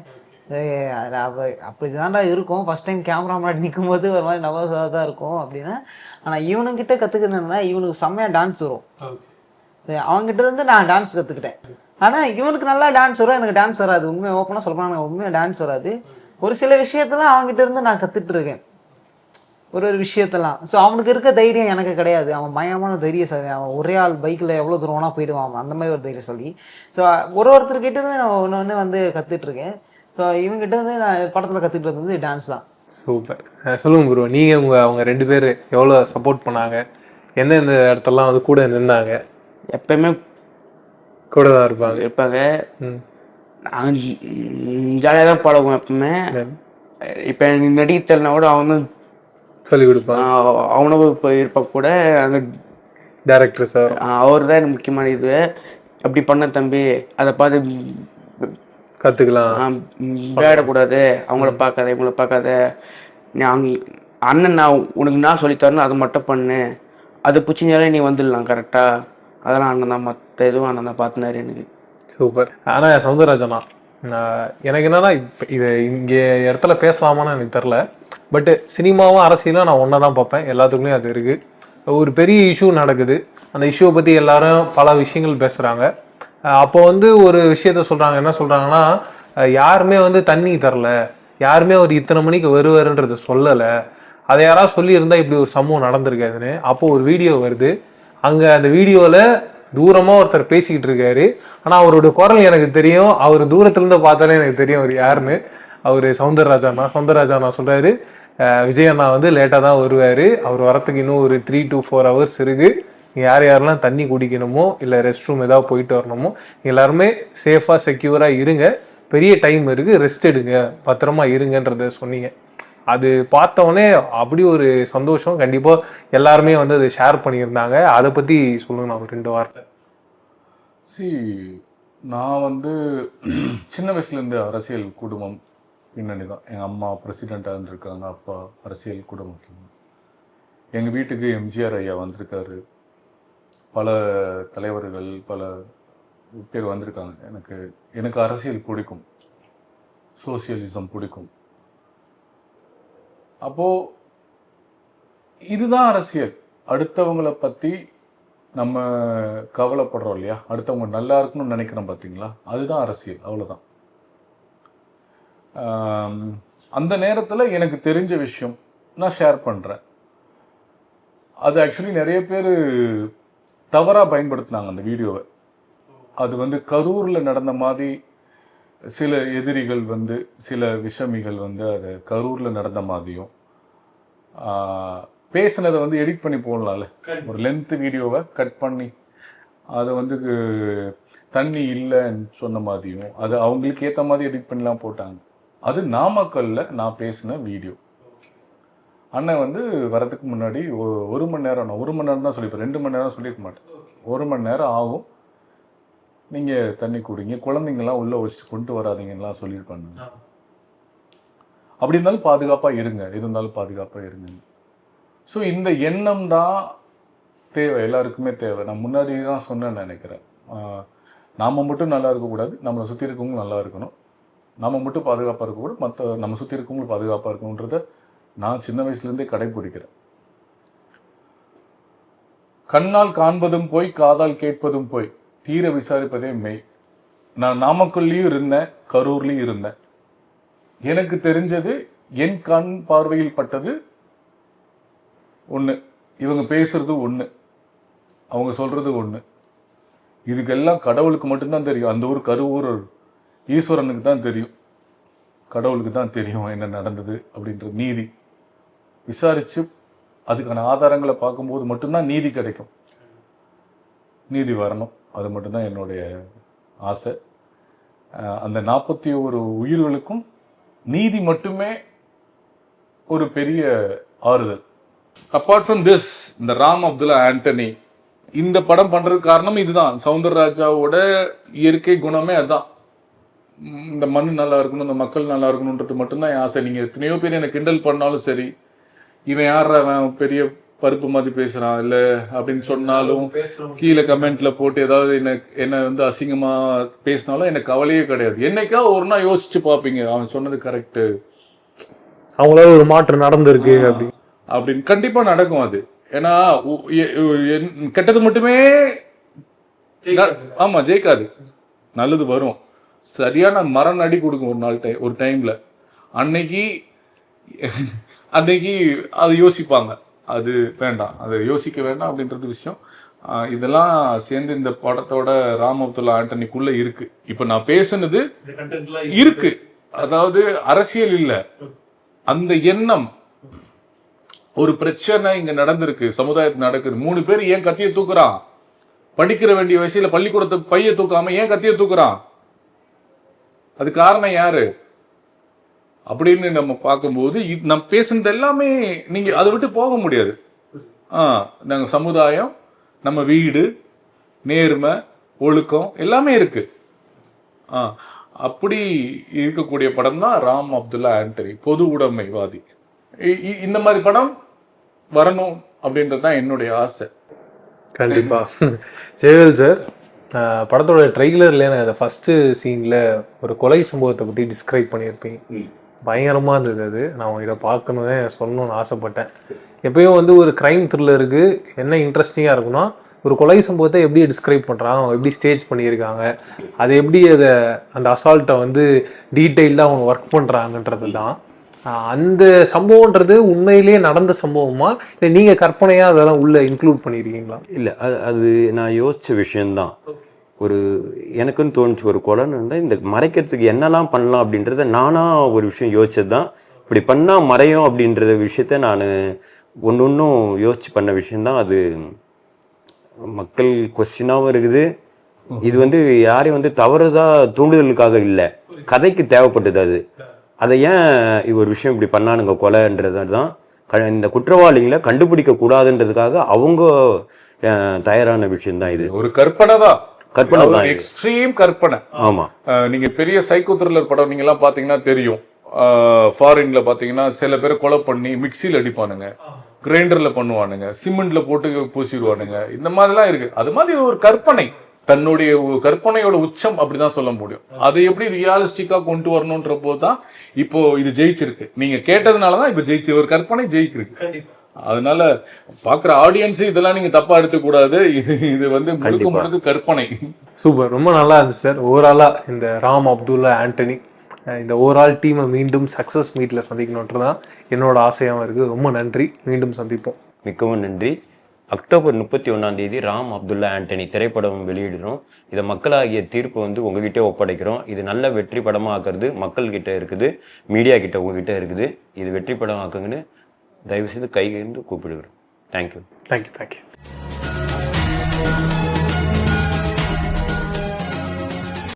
A: அப்படி தான்டா இருக்கும். ஃபஸ்ட் டைம் கேமரா முன்னாடி நிற்கும் போது ஒரு மாதிரி நர்வஸாக தான் இருக்கும் அப்படின்னா. ஆனால் இவனுங்கிட்ட கற்றுக்கணுன்னா இவனுக்கு செம்மையாக டான்ஸ் வரும். அவங்ககிட்ட இருந்து நான் டான்ஸ் கற்றுக்கிட்டேன் ஆனால் இவனுக்கு நல்லா டான்ஸ் வரும். எனக்கு டான்ஸ் வராது. உண்மையை ஓப்பனாக சொல்ல எனக்கு உண்மையாக டான்ஸ் வராது. ஒரு சில விஷயத்தெல்லாம் அவங்ககிட்ட இருந்து நான் கற்றுட்டு இருக்கேன். ஒரு ஒரு விஷயத்தெல்லாம். ஸோ அவனுக்கு இருக்க தைரியம் எனக்கு கிடையாது. அவன் பயங்கரமான தைரியசாலி அவன் ஒரே ஆள் பைக்கில் எவ்வளோ தூரம் வேணா போயிடுவான் அவன். அந்த மாதிரி ஒரு தைரியசாலி ஸோ ஒரு ஒருத்தர்கிட்ட இருந்து நான் ஒன்று ஒன்று வந்து கற்றுட்டு இருக்கேன். ஸோ இவங்ககிட்ட இருந்து நான் படத்தில் கற்றுக்கிட்டது வந்து டான்ஸ் தான்.
D: சூப்பர் அஹ் சொல்லுங்க ப்ரோ நீங்க உங்க அவங்க ரெண்டு பேர் எவ்வளோ சப்போர்ட் பண்ணாங்க? எந்தெந்த இடத்தெல்லாம் வந்து கூட நின்னாங்க?
F: எப்பயுமே
D: கூட தான் இருப்பாங்க.
F: இருப்பாங்க.
D: ம்.
F: நாங்கள் ஜாலியாக தான் பழகுவோம் எப்பவுமே. இப்போ தெரியலனா கூட அவனு
D: சொல்லி கொடுப்பாங்க
F: அவனும் இப்போ இருப்ப கூட அங்கே
D: டேரக்டர் சார்
F: அவர் தான் எனக்கு முக்கியமான இது. அப்படி பண்ண தம்பி அதை பார்த்து
D: கத்துக்கலாம்.
F: விளையாடக்கூடாது. அவங்கள பார்க்காத இவங்கள பார்க்காத நீ அங்க அண்ணன் நான் உனக்கு நான் சொல்லித்தரணும் அதை மட்டும் பண்ணு. அது பிடிச்சிஞ்சாலே நீ வந்துடலாம் கரெக்டாக அதெல்லாம் அண்ணன் தான் மற்ற எதுவும் அண்ணன் தான் பார்த்தினாரு எனக்கு.
D: சூப்பர் ஆனா சவுந்தரராஜனா எனக்கு என்னன்னா இப்போ இது இங்கே இடத்துல பேசலாமான்னு எனக்கு தெரில பட்டு சினிமாவும் அரசியலும் நான் ஒன்றா தான் பார்ப்பேன். எல்லாத்துக்குள்ளேயும் அது இருக்குது ஒரு பெரிய இஷ்யூ நடக்குது. அந்த இஷ்யூவை பற்றி எல்லாரும் பல விஷயங்கள் பேசுகிறாங்க அப்போ வந்து ஒரு விஷயத்த சொல்கிறாங்க என்ன சொல்கிறாங்கன்னா யாருமே வந்து தண்ணி தரல. யாருமே ஒரு இத்தனை மணிக்கு வருவாருன்றது சொல்லலை. அதை யாராவது சொல்லியிருந்தால் இப்படி ஒரு சம்பவம் நடந்திருக்காதுன்னு அப்போது ஒரு வீடியோ வருது. அங்கே அந்த வீடியோவில் தூரமாக ஒருத்தர் பேசிக்கிட்டு இருக்காரு. ஆனால் அவரோட குரல் எனக்கு தெரியும். அவர் தூரத்துலேருந்து பார்த்தாலே எனக்கு தெரியும் அவர் யாருன்னு. அவர் சவுந்தரராஜாண்ணா சவுந்தரராஜாண்ணா சொல்கிறாரு விஜய் அண்ணா வந்து லேட்டாக தான் வருவார். அவர் வரத்துக்கு இன்னும் ஒரு த்ரீ டு ஃபோர் ஹவர்ஸ் இருக்குது யார் யாரெல்லாம் தண்ணி குடிக்கணுமோ இல்லை ரெஸ்ட் ரூம் ஏதாவது போயிட்டு வரணுமோ எல்லாருமே சேஃபாக செக்யூராக இருங்க. பெரிய டைம் இருக்குது ரெஸ்ட் எடுங்க. பத்திரமா இருங்கன்றத சொன்னீங்க. அது பார்த்தோன்னே அப்படி ஒரு சந்தோஷம். கண்டிப்பாக எல்லாருமே வந்து அதை ஷேர் பண்ணியிருந்தாங்க. அதை பற்றி சொல்லுங்க நான் ஒரு ரெண்டு வார்த்தை.
B: சி நான் வந்து சின்ன வயசுலேருந்து அரசியல் குடும்பம் பின்னணி தான். எங்கள் அம்மா பிரசிடெண்ட்டாக இருந்திருக்காங்க அப்பா அரசியல் குடும்பத்தில். எங்கள் வீட்டுக்கு எம்ஜிஆர் ஐயா வந்திருக்காரு. பல தலைவர்கள் பல பேர் வந்திருக்காங்க. எனக்கு எனக்கு அரசியல் பிடிக்கும். சோசியலிசம் பிடிக்கும். அப்போது இதுதான் அரசியல். அடுத்தவங்களை பற்றி நம்ம கவலைப்படுறோம் இல்லையா? அடுத்தவங்க நல்லா இருக்கணும்னு நினைக்கிறோம் பார்த்தீங்களா அதுதான் அரசியல். அவ்வளோதான் அந்த நேரத்தில் எனக்கு தெரிஞ்ச விஷயம் நான் ஷேர் பண்ணுறேன் அது ஆக்சுவலி நிறைய பேர் தவறாக பயன்படுத்தினாங்க அந்த வீடியோவை. அது வந்து கரூரில் நடந்த மாதிரி சில எதிரிகள் வந்து சில விஷமிகள் வந்து அதை கரூரில் நடந்த மாதிரியும் பேசுனதை வந்து எடிட் பண்ணி போடலாம்ல. ஒரு லென்த் வீடியோவை கட் பண்ணி அதை வந்து தண்ணி இல்லைன்னு சொன்ன மாதிரியும் அது அவங்களுக்கு ஏற்ற மாதிரி எடிட் பண்ணலாம் போட்டாங்க. அது நாமக்கல்ல நான் பேசின வீடியோ அண்ணன் வந்து வரதுக்கு முன்னாடி ஒரு மணி நேரம் நான் ஒரு மணி நேரம் தான் சொல்லியிருப்பேன். ரெண்டு மணி நேரம் சொல்லியிருக்க மாட்டேன். ஒரு மணி நேரம் ஆகும். நீங்கள் தண்ணி குடிங்க. குழந்தைங்கலாம் உள்ளே வச்சுட்டு கொண்டு வராதீங்கலாம் சொல்லியிருப்பேன் நான். அப்படி இருந்தாலும் பாதுகாப்பாக இருங்க. இருந்தாலும் பாதுகாப்பாக இருங்க ஸோ இந்த எண்ணம் தான் தேவை. எல்லாருக்குமே தேவை. நான் முன்னாடி தான் சொன்னேன்னு நினைக்கிறேன். நாம மட்டும் நல்லா இருக்கக்கூடாது. நம்மளை சுற்றி இருக்கவங்களும் நல்லா இருக்கணும். நம்ம மட்டும் பாதுகாப்பாக இருக்கக்கூடாது. மற்ற நம்ம சுற்றி இருக்கவங்களும் பாதுகாப்பாக இருக்கணுன்றத நான் சின்ன வயசுலேருந்தே கடைபிடிக்கிறேன் கண்ணால் காண்பதும் போய் காதால் கேட்பதும் போய். தீர விசாரிப்பதே மெய். நான் நாமக்கல்லையும் இருந்தேன் கரூர்லேயும் இருந்தேன். எனக்கு தெரிஞ்சது என் கண் பார்வையில் பட்டது ஒன்று இவங்க பேசுறது ஒன்று அவங்க சொல்றது ஒன்று இதுக்கெல்லாம் கடவுளுக்கு மட்டும்தான் தெரியும். அந்த ஊர் கருவூர் ஈஸ்வரனுக்கு தான் தெரியும். கடவுளுக்கு தான் தெரியும் என்ன நடந்தது அப்படின்ற நீதி. விசாரிச்சு அதுக்கான ஆதாரங்களை பார்க்கும்போது மட்டும்தான் நீதி கிடைக்கும். நீதி வரணும். அது மட்டும்தான் என்னுடைய ஆசை. அந்த நாற்பத்தி ஒரு உயிர்களுக்கும் நீதி மட்டுமே ஒரு பெரிய ஆறுதல். அப்பார்ட் ஃப்ரம் திஸ் இந்த ராம் அப்துல்லா ஆண்டனி இந்த படம் பண்ணுறதுக்கு காரணம் இதுதான். சவுந்தரராஜாவோட இயற்கை குணமே அதுதான். இந்த மண் நல்லா இருக்கணும் இந்த மக்கள் நல்லா இருக்கணுன்றது மட்டும்தான் என் ஆசை. நீங்கள் எத்தனையோ பேர் எனக்கு கிண்டல் பண்ணாலும் சரி இவன் யார் அவன் பெரிய பருப்பு மாதிரி பேசுறான் இல்ல அப்படின்னு சொன்னாலும் கீழே கமெண்ட்ல போட்டு ஏதாவது என்ன என்ன வந்து அசிங்கமா பேசினாலும் எனக்கு கவலையே கிடையாது. என்னைக்கா ஒரு நாள் யோசிச்சு பார்ப்பீங்க? அவன் சொன்னது கரெக்ட்
D: அவங்களால ஒரு மாற்றம் நடந்திருக்கு அப்படி
B: அப்படின்னு. கண்டிப்பா நடக்கும் அது. ஏன்னா கெட்டது மட்டுமே ந- ஆமா ஜெயிக்காது. நல்லது வரும். சரியான மரம் அடி கொடுக்கும் ஒரு நாள் டை ஒரு டைம்ல அன்னைக்கு அன்னைக்கு அது யோசிப்பாங்க. அது வேண்டாம். அது யோசிக்க வேண்டாம் அப்படின்றது விஷயம். இதெல்லாம் சேர்ந்து இந்த படத்தோட ராம் அப்துல்லா ஆண்டனிக்குள்ள இருக்கு. இப்ப நான் பேசுனது இருக்கு. அதாவது அரசியல் இல்ல. அந்த எண்ணம் ஒரு பிரச்சனை இங்க நடந்திருக்கு. சமுதாயத்துல நடக்குது. மூணு பேர் ஏன் கத்திய தூக்குறான்? படிக்கிற வேண்டிய வயசுல பள்ளிக்கூடத்தை பைய தூக்காம ஏன் கத்திய தூக்குறான்? அது காரணம் யாரு? அப்படின்னு நம்ம பார்க்கும்போது நம்ம பேசுனது எல்லாமே நீங்க அதை விட்டு போக முடியாது. ஆ நாங்க சமுதாயம் நம்ம வீடு நேர்மை ஒழுக்கம் எல்லாமே இருக்கு. ஆ அப்படி இருக்கக்கூடிய படம் தான் ராம் அப்துல்லா ஆண்டனி பொது உடைமைவாதி. இ- இ- இந்த மாதிரி படம் வரணும் அப்படின்றது தான் என்னுடைய ஆசை.
D: கண்டிப்பா. ஜெயவேல் சார் படத்தோட ட்ரெய்லர்ல அந்த ஃபர்ஸ்ட் சீன்ல ஒரு கொலை சம்பவத்தை பத்தி டிஸ்கிரைப் பண்ணியிருப்பீங்க. பயங்கரமா இருந்தது அது. நான் உங்ககிட்ட பார்க்கணும்னு சொல்லணும்னு ஆசைப்பட்டேன். எப்பயும் வந்து ஒரு கிரைம் த்ரில்லருக்கு என்ன இன்ட்ரெஸ்டிங்காக இருக்கும்னா ஒரு கொலை சம்பவத்தை எப்படி டிஸ்கிரைப் பண்ணுறாங்க அவங்க எப்படி ஸ்டேஜ் பண்ணியிருக்காங்க அது எப்படி அதை அந்த அசால்ட்டை வந்து டீட்டெயில்டாக அவங்க ஒர்க் பண்ணுறாங்கன்றது தான். அந்த சம்பவம்ன்றது உண்மையிலேயே நடந்த சம்பவமா? இல்லை நீங்கள் கற்பனையாக அதெல்லாம் உள்ள இன்க்ளூட் பண்ணியிருக்கீங்களா
C: இல்லை அது அது நான் யோசித்த விஷயந்தான் ஒரு எனக்குன்னு தோணுச்சு ஒரு கொலைன்னு இருந்தால் இந்த மறைக்கிறதுக்கு என்னெல்லாம் பண்ணலாம் அப்படின்றத நானாக ஒரு விஷயம் யோசிச்சது தான் இப்படி பண்ணால் மறையும் அப்படின்ற விஷயத்த நான் ஒன்று ஒன்றும் யோசிச்சு பண்ண விஷயந்தான் அது மக்கள் கொஸ்டினாகவும் இருக்குது. இது வந்து யாரையும் வந்து தவறுதா தூண்டுதலுக்காக இல்லை. கதைக்கு தேவைப்பட்டது அது. அதை ஏன் ஒரு விஷயம் இப்படி பண்ணானுங்க கொலைன்றது தான் க- இந்த குற்றவாளிகளை கண்டுபிடிக்க கூடாதுன்றதுக்காக அவங்க தயாரான விஷயம்தான் இது.
B: ஒரு கற்பனை தான்
C: கற்பனை தான்.
B: எக்ஸ்ட்ரீம் கற்பனை.
C: ஆமா.
B: நீங்க பெரிய சைக்கோ த்ரில்லர் படம் நீங்க எல்லாம் பாத்தீங்கன்னா தெரியும். ஃபாரின்ல பாத்தீங்கன்னா சில பேர் கொலை பண்ணி மிக்சியில் அடிப்பானுங்க. கிரைண்டர்ல பண்ணுவானுங்க. சிமெண்ட்ல போட்டு பூசிடுவானுங்க. இந்த மாதிரிலாம் இருக்கு. அது மாதிரி ஒரு கற்பனை. தன்னுடைய ஒரு கற்பனையோட உச்சம் அப்படிதான் சொல்ல முடியும். அதை எப்படி ரியாலிஸ்டிக்கா கொண்டு வரணும்ன்ற போதுதான் இப்போ இது ஜெயிச்சிருக்கு. நீங்க கேட்டதுனாலதான் இப்போ ஜெயிச்சு ஒரு கற்பனை ஜெயிச்சிருக்கு அதனால பாக்குற ஆடியன்ஸ் இதெல்லாம் நீங்க தப்பா எடுத்துக்க கூடாது இது இது வந்து முழுக்க. முழுக்க கற்பனை.
D: சூப்பர். ரொம்ப நல்லா இருந்துச்சு சார். ஓவராலாக இந்த ராம் அப்துல்லா ஆண்டனி இந்த ஓவரால் டீமை மீண்டும் சக்ஸஸ் மீட்டில் சந்திக்கணுன்றது தான் என்னோட ஆசையாகவும் இருக்குது ரொம்ப நன்றி. மீண்டும் சந்திப்போம்.
C: மிகவும் நன்றி. அக்டோபர் முப்பத்தி ஒன்றாம் தேதி ராம் அப்துல்லா ஆண்டனி திரைப்படம் வெளியிடுறோம். இதை மக்களாகிய தீர்ப்பு வந்து உங்ககிட்ட ஒப்படைக்கிறோம். இது நல்ல வெற்றி படமாக ஆக்குறது மக்கள்கிட்ட இருக்குது மீடியா கிட்ட உங்ககிட்ட இருக்குது. இது வெற்றி படம் ஆக்குங்கன்னு தயவுசெய்து கைகேந்து கூப்பிடுகிறோம். Thank you
D: thank you thank you